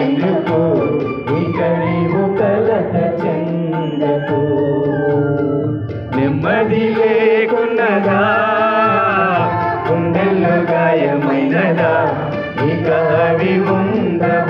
ఎందుకు ఇక నీవు కలత చెందకు. నెమ్మది లేకున్నదా గుండెల్లో గాయమైనదా ఇక అవి ఉండవు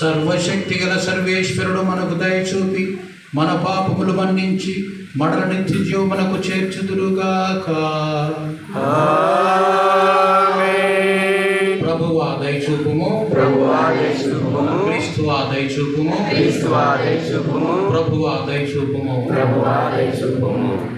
సర్వశక్తి గల సర్వేశ్వరుడు మనకు దయ చూపి మన పాపములు మన్నించి మడల నుంచి జీవమునకు చేర్చుదురుగాక. ప్రభువా దయ చూపుము. ప్రభువా దయచూపుము క్రీస్తువా దయ చూపుము. క్రీస్తువా దయచూపుము ప్రభువా దయ చూపుము. ప్రభువా దయచూపుము